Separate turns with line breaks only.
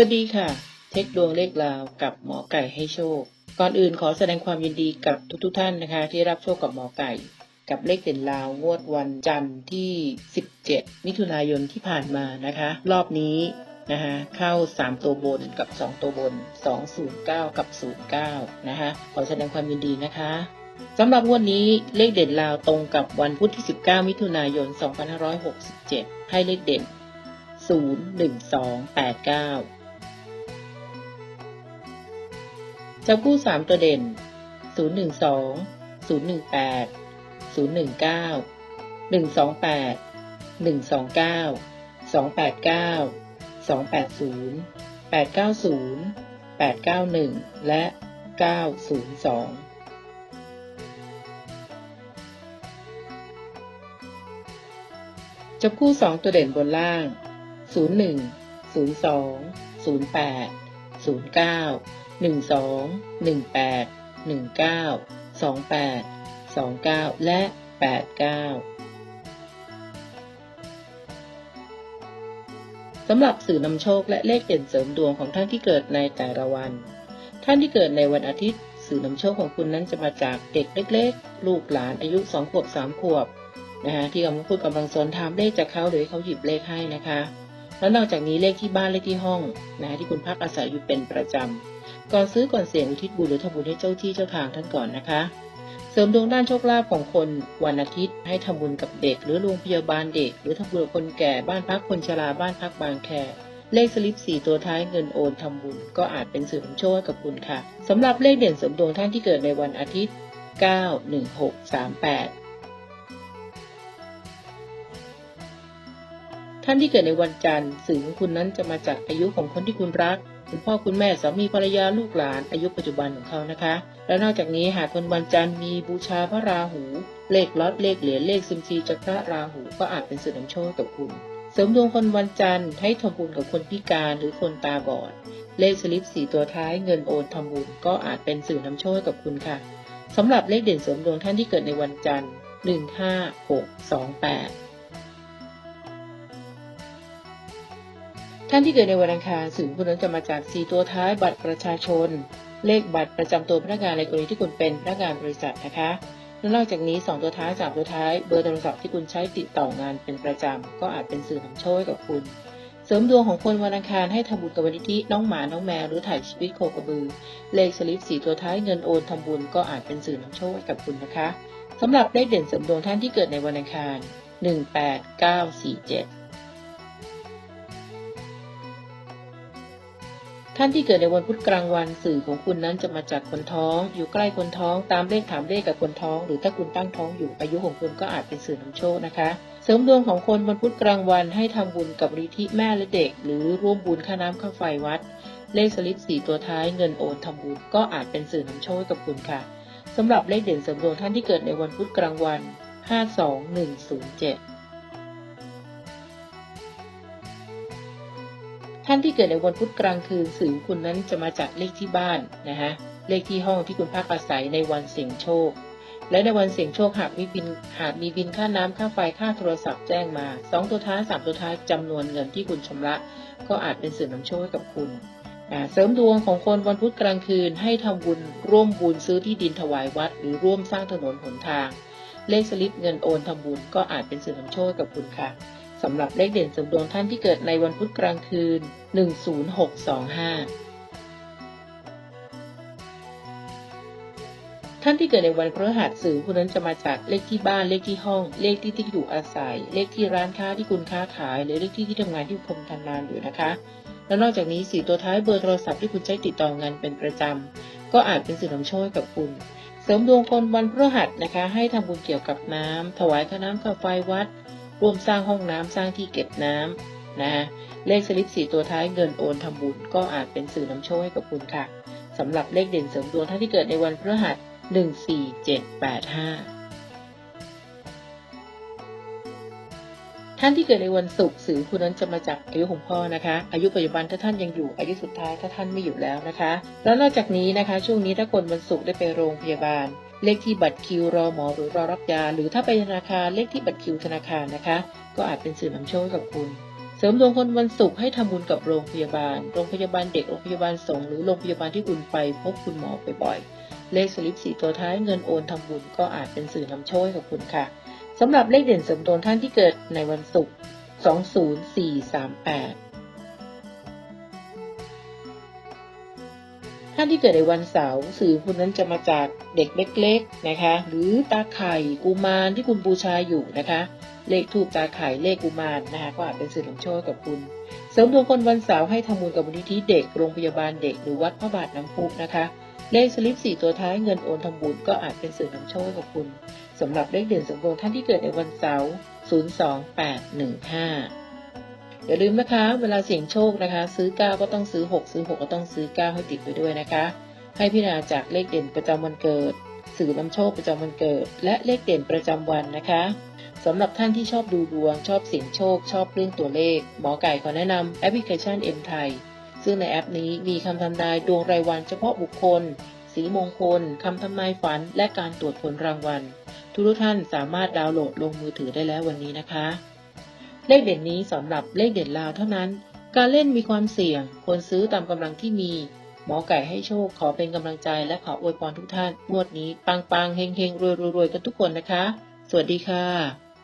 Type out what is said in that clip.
วัสดีค่ะเช็คดวงเลขราวกับหมอไก่ให้โชค ก่อนอื่นขอแสดงความยินดีกับทุกๆท่านนะคะ ที่รับโชคกับหมอไก่ กับเลขเด่นราวงวดวันจันทร์ที่ 17 มิถุนายนที่ผ่านมานะคะ รอบนี้นะคะเข้า 3 ตัวบนกับ 2 ตัวบน 209 กับ 09 นะคะขอแสดงความยินดีนะคะสำหรับวดนี้เลขเด่นราวตรงกับวันพุธที่ 19 มิถุนายน 2567 ให้เลขเด่น 01289 จ้ากู้3ตัวเด่น 012 018 019 128 129 289 280 890 891 และ 902จับคู่ 2 ตัวเด่นบนล่าง 01 02 08 หนึ่งศูนย์สองศูนย์แปดศูนย์เก้าหนึ่งสองหนึ่งแปดหนึ่งเก้าสองแปดสองเก้าและแปดเก้าสำหรับสื่อนำโชคและเลขเด่นเสริมดวงของท่านที่เกิดในแต่ละวัน ท่านที่เกิดในวันอาทิตย์ สื่อนำโชคของคุณนั้นจะมาจากเด็กเล็กๆ ลูกหลานอายุสองขวบสามขวบนะคะที่กำลังพูดกำลังสนถามเลขจากเขาหรือเขาหยิบเลขให้นะคะ แล้วนอกจากนี้เลขที่บ้านเลขที่ห้องนะที่คุณพักอาศัยอยู่เป็นประจำก่อนซื้อก่อนเสี่ยงอุทิศบุญหรือทำบุญให้เจ้าที่เจ้าทางท่านก่อนนะคะ เสริมดวงด้านโชคลาภของคนวันอาทิตย์ ให้ทำบุญกับเด็ก หรือโรงพยาบาลเด็ก หรือทำบุญกับคนแก่บ้านพักคนชราบ้านพักบางแคเลขสลิปสี่ตัวท้ายเงินโอนทำบุญ ก็อาจเป็นสื่อนำโชคให้กับคุณค่ะสำหรับเลขเด่นเสริมดวงท่านที่เกิดในวันอาทิตย์ 9 1 6 3 8 ท่านที่เกิดในวันจันทร์สื่อของคุณนั้นจะมาจากอายุของคนที่คุณรัก คุณพ่อคุณแม่สามีภรรยาลูกหลานอายุปัจจุบันของเขานะคะ และนอกจากนี้หากคนวันจันทร์มีบูชาพระราหู เลขล็อตเลขเหรียญเลขซิมซีจากพระราหูก็อาจเป็นสื่อนำโชคกับคุณเสริมดวงคนวันจันทร์ให้ทำบุญกับคนพิการหรือคนตาบอด เลขสลิปสีตัวท้ายเงินโอนทำบุญก็อาจเป็นสื่อนำโชคกับคุณค่ะสำหรับเลขเด่นเสริมดวงท่านที่เกิดในวันจันทร์ 1 5 6 2 8 ท่านที่เกิดในวันอังคารสื่อคุณนั้นจะมาจาก 4 ตัวท้ายบัตรประชาชน เลขบัตรประจำตัวพนักงานในกรณีที่คุณเป็นพนักงานบริษัทนะคะและนอกจากนี้ 2 ตัวท้าย3ตัวท้ายเบอร์โทรศัพท์ที่คุณใช้ติดต่องานเป็นประจำก็อาจเป็นสื่อนำโชคกับคุณ เสริมดวงของคนวันอังคารให้ทำบุญกับวันที่น้องหมาน้องแมวหรือถ่ายชีวิตโคกระบือ เลขสลิปสีตัวท้ายเงินโอนทำบุญก็อาจเป็นสื่อนำโชคกับคุณนะคะสำหรับเลขเด่นเสริมดวงท่านที่เกิดในวันอังคาร 18947 ท่านที่เกิดในวันพุธกลางวันสื่อของคุณนั้นจะมาจากคนท้อง อยู่ใกล้คนท้องตามเลขถามเลขกับคนท้อง หรือถ้าคุณตั้งท้องอยู่อายุของคุณก็อาจเป็นสื่อนำโชคนะคะ เสริมดวงของคนวันพุธกลางวันให้ทำบุญกับมูลนิธิแม่และเด็ก หรือร่วมบุญค่าน้ำค่าไฟวัด เลขสลิปสีตัวท้ายเงินโอนทำบุญก็อาจเป็นสื่อนำโชคกับคุณค่ะสำหรับเลขเด่นเสริมดวงท่านที่เกิดในวันพุธกลางวัน 52107านที่เกิดในวันพุธกลางคืนสื่อคุณนั้นจะมาจากเลขที่บ้านนะฮะเลขที่ห้องที่คุณพักอาศัยในวันเสี่ยงโชค และในวันเสี่ยงโชคหากมีบินหากมีบินค่าน้ำค่าไฟค่าโทรศัพท์แจ้งมาสองตัวท้ายสามตัวท้ายจำนวนเงินที่คุณชำระ ก็อาจเป็นสื่อนำโชคให้กับคุณเสริมดวงของคนวันพุธกลางคืนให้ทำบุญร่วมบุญซื้อที่ดินถวายวัด หรือร่วมสร้างถนนหนทาง เลขสลิปเงินโอนทำบุญก็อาจเป็นสื่อนำโชคให้กับคุณค่ะ สำหรับเลขเด่นเสริมดวงท่านที่เกิดในวันพุธกลางคืน 10625 ท่านที่เกิดในวันพฤหัสสื่อคุณนั้นจะมาจากเลขที่บ้านเลขที่ห้อง เลขที่ที่อยู่อาศัย เลขที่ร้านค้าที่คุณค้าขาย หรือเลขที่ที่ทำงานที่คุณทำงานอยู่นะคะ และนอกจากนี้สีตัวท้ายเบอร์โทรศัพท์ที่คุณใช้ติดต่องานเป็นประจำก็อาจเป็นสื่อนำโชคกับคุณเสริมดวงคนวันพฤหัสนะคะ ให้ทำบุญเกี่ยวกับน้ำถวายค่าน้ำค่าไฟวัด ร่วมสร้างห้องน้ำสร้างที่เก็บน้ำนะเลขสลิปสีตัวท้ายเงินโอนทำบุญก็อาจเป็นสื่อนำโชคให้กับคุณค่ะสำหรับเลขเด่นเสริมดวงท่านที่เกิดในวันพฤหัส14785ท่านที่เกิดในวันศุกร์สื่อคุณนั้นจะมาจากอายุของพ่อนะคะ อายุปัจจุบันถ้าท่านยังอยู่อายุสุดท้ายถ้าท่านไม่อยู่แล้วนะคะ แล้วนอกจากนี้นะคะ ช่วงนี้ถ้าคนวันศุกร์ได้ไปโรงพยาบาล เลขที่บัตรคิวรอหมอหรือรอรับยา หรือถ้าไปธนาคารเลขที่บัตรคิวธนาคารนะคะ ก็อาจเป็นสื่อนำโชคกับคุณ เสริมดวงคนวันศุกร์ให้ทำบุญกับโรงพยาบาล โรงพยาบาลเด็ก โรงพยาบาลสงฆ์หรือโรงพยาบาลที่คุณไปพบคุณหมอบ่อยๆ เลขสลิปสีตัวท้ายเงินโอนทำบุญก็อาจเป็นสื่อนำโชคกับคุณค่ะสำหรับเลขเด่นเสริมดวงท่านที่เกิดในวันศุกร์ 20438านที่เกิดในวันเสาร์สื่อคุณนั้นจะมาจากเด็กเล็กๆนะคะ หรือตาไข่กุมารที่คุณบูชาอยู่นะคะ เลขทูปตาไข่เลขกุมารนะคะก็อาจเป็นสื่อนำโชคกับคุณเสริมดวงคนวันเสาร์ให้ทำบุญกับมูลนิธิเด็กโรงพยาบาลเด็กหรือวัดพระบาทน้ำพุนะคะ เลขสลิปสี่ตัวท้ายเงินโอนทำบุญก็อาจเป็นสื่อนำโชคกับคุณสำหรับเลขเด่นเสริมดวงท่านที่เกิดในวันเสาร์02815 อย่าลืมนะคะ เวลาเสี่ยงโชคนะคะ ซื้อ 9 ก็ต้องซื้อ 6 ซื้อ 6 ก็ต้องซื้อ 9 ให้ติดไปด้วยนะคะ ให้พิจารณาจากเลขเด่นประจำวันเกิด สื่อนำโชคประจำวันเกิด และเลขเด่นประจำวันนะคะสำหรับท่านที่ชอบดูดวง ชอบเสี่ยงโชค ชอบเรื่องตัวเลข หมอไก่ขอแนะนำแอปพลิเคชัน M ไทยซึ่งในแอปนี้มีคำทำนายดวงรายวันเฉพาะบุคคล สีมงคลคำทำนายฝัน และการตรวจผลรางวัล ทุกท่านสามารถดาวน์โหลดลงมือถือได้แล้ววันนี้นะคะ เลขเด่นนี้สำหรับเลขเด่นลาวเท่านั้น การเล่นมีความเสี่ยง ควรซื้อตามกำลังที่มี หมอไก่ให้โชคขอเป็นกำลังใจและขออวยพรทุกท่านงวดนี้ปังปังๆเฮงเฮงรวยรวยกันทุกคนนะคะ สวัสดีค่ะ